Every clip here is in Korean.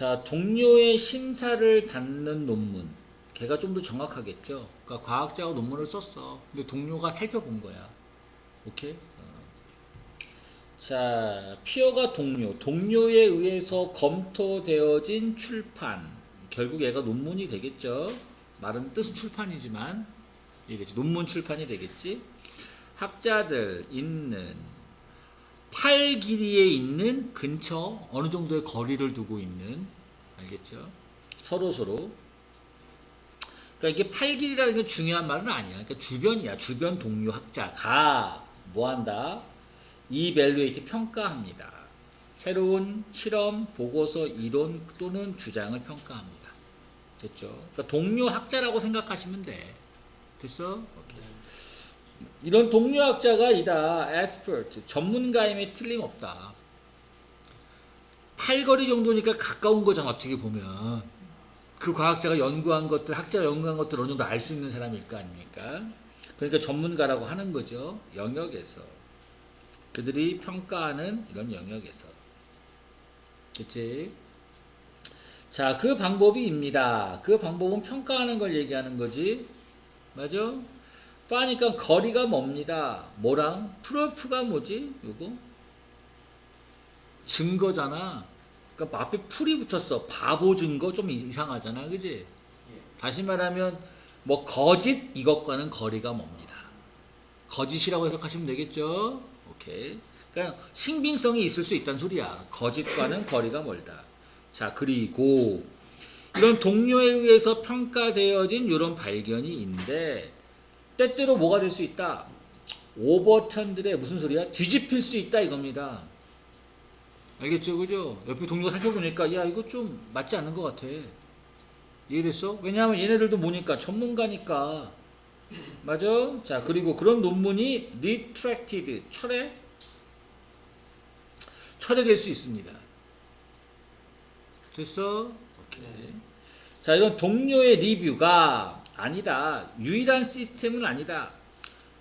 자, 동료의 심사를 받는 논문. 걔가 좀 더 정확하겠죠. 그러니까 과학자가 논문을 썼어. 근데 동료가 살펴본 거야. 오케이? 어. 자, 피어가 동료. 동료에 의해서 검토되어진 출판. 결국 얘가 논문이 되겠죠. 말은 뜻은 출판이지만 이겠지. 논문 출판이 되겠지. 학자들 있는 팔 길이에 있는 근처 어느 정도의 거리를 두고 있는 알겠죠? 서로 서로. 그러니까 이게 팔 길이라는 게 중요한 말은 아니야. 그러니까 주변이야. 주변 동료 학자가 뭐 한다? 이밸류에이트 평가합니다. 새로운 실험, 보고서, 이론 또는 주장을 평가합니다. 됐죠? 그러니까 동료 학자라고 생각하시면 돼. 됐어? 오케이. 이런 동료 학자가 이다. expert. 전문가임에 틀림없다. 팔거리 정도니까 가까운 거잖아, 어떻게 보면. 그 과학자가 연구한 것들, 학자가 연구한 것들 어느 정도 알 수 있는 사람일 거 아닙니까? 그러니까 전문가라고 하는 거죠. 영역에서. 그들이 평가하는 이런 영역에서. 그치? 자, 그 방법이입니다. 그 방법은 평가하는 걸 얘기하는 거지. 맞아? 파니까 거리가 멉니다. 뭐랑? 프로프가 뭐지? 요거? 증거잖아. 그러니까 앞에 풀이 붙었어. 바보 증거 좀 이상하잖아. 그지? 다시 말하면 뭐 거짓 이것과는 거리가 멉니다. 거짓이라고 해석하시면 되겠죠? 오케이. 그러니까 신빙성이 있을 수 있다는 소리야. 거짓과는 거리가 멀다. 자, 그리고 이런 동료에 의해서 평가되어진 이런 발견이 있는데 때때로 뭐가 될 수 있다? 오버턴들의 무슨 소리야? 뒤집힐 수 있다 이겁니다. 알겠죠, 그죠? 옆에 동료가 살펴보니까 야 이거 좀 맞지 않는 것 같아. 이해됐어? 왜냐하면 얘네들도 뭐니까 전문가니까. 맞아? 자 그리고 그런 논문이 retracted 철회 철회될 수 있습니다. 됐어? 오케이. 자 이건 동료의 리뷰가 아니다. 유일한 시스템은 아니다.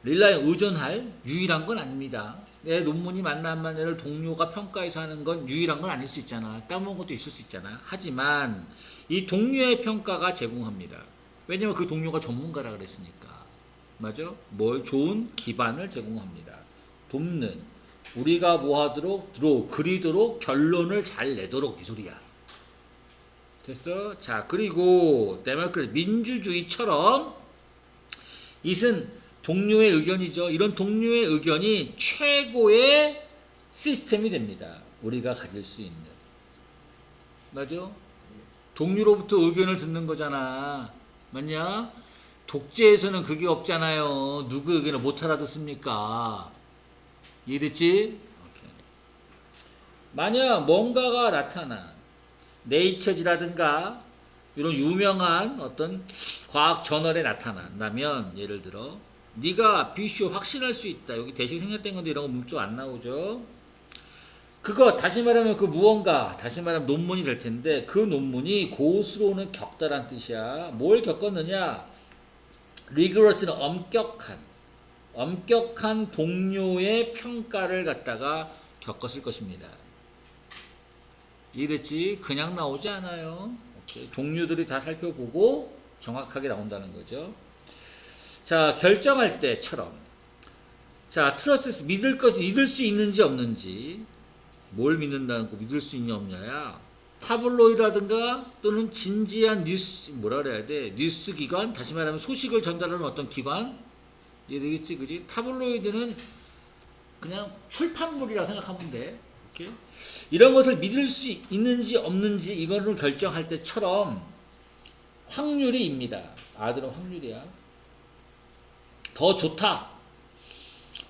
릴라에 의존할 유일한 건 아닙니다. 내 논문이 안 맞나를 동료가 평가해서 하는 건 유일한 건 아닐 수 있잖아. 까먹은 것도 있을 수 있잖아. 하지만 이 동료의 평가가 제공합니다. 왜냐면 그 동료가 전문가라 그랬으니까. 맞아? 뭘 좋은 기반을 제공합니다. 돕는 우리가 뭐 하도록 들어 그리도록 결론을 잘 내도록 이 소리야. 됐어? 자, 그리고 데모크라시 민주주의처럼 이것은 동료의 의견이죠. 이런 동료의 의견이 최고의 시스템이 됩니다. 우리가 가질 수 있는. 맞죠? 동료로부터 의견을 듣는 거잖아. 맞냐? 독재에서는 그게 없잖아요. 누구 의견을 못 알아듣습니까? 이해됐지? 만약 뭔가가 나타나 네이처지라든가 이런 유명한 어떤 과학 저널에 나타난다면 예를 들어 네가 비쇼 확신할 수 있다. 여기 대시 생략된 건데 이런 거 문자 안 나오죠. 그거 다시 말하면 그 무언가 다시 말하면 논문이 될 텐데 그 논문이 고수로는 격다란 뜻이야. 뭘 겪었느냐? 리그러스는 엄격한 엄격한 동료의 평가를 갖다가 겪었을 것입니다 이랬지. 그냥 나오지 않아요. 오케이. 동료들이 다 살펴보고 정확하게 나온다는 거죠. 자 결정할 때처럼. 자 트러스트 믿을 것을 믿을 수 있는지 없는지. 뭘 믿는다는 거 믿을 수 있냐 없냐야. 타블로이라든가 또는 진지한 뉴스 뭐라 그래야 돼? 뉴스 기관 다시 말하면 소식을 전달하는 어떤 기관? 이해되겠지 그지? 타블로이드는 그냥 출판물이라 생각하면 돼 오케이? 이런 것을 믿을 수 있는지 없는지 이거를 결정할 때처럼 확률이입니다. 아들은 확률이야. 더 좋다.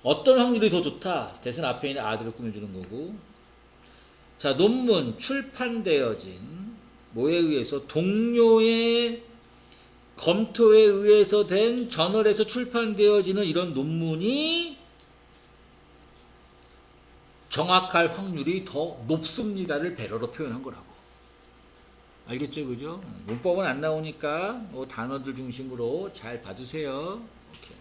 어떤 확률이 더 좋다? 대선 앞에 있는 아들을 꾸며주는 거고. 자, 논문 출판되어진 뭐에 의해서 동료의 검토에 의해서 된 저널에서 출판되어지는 이런 논문이 정확할 확률이 더 높습니다를 배러로 표현한 거라고. 알겠죠, 그죠? 문법은 안 나오니까 뭐 단어들 중심으로 잘 봐주세요. 오케이.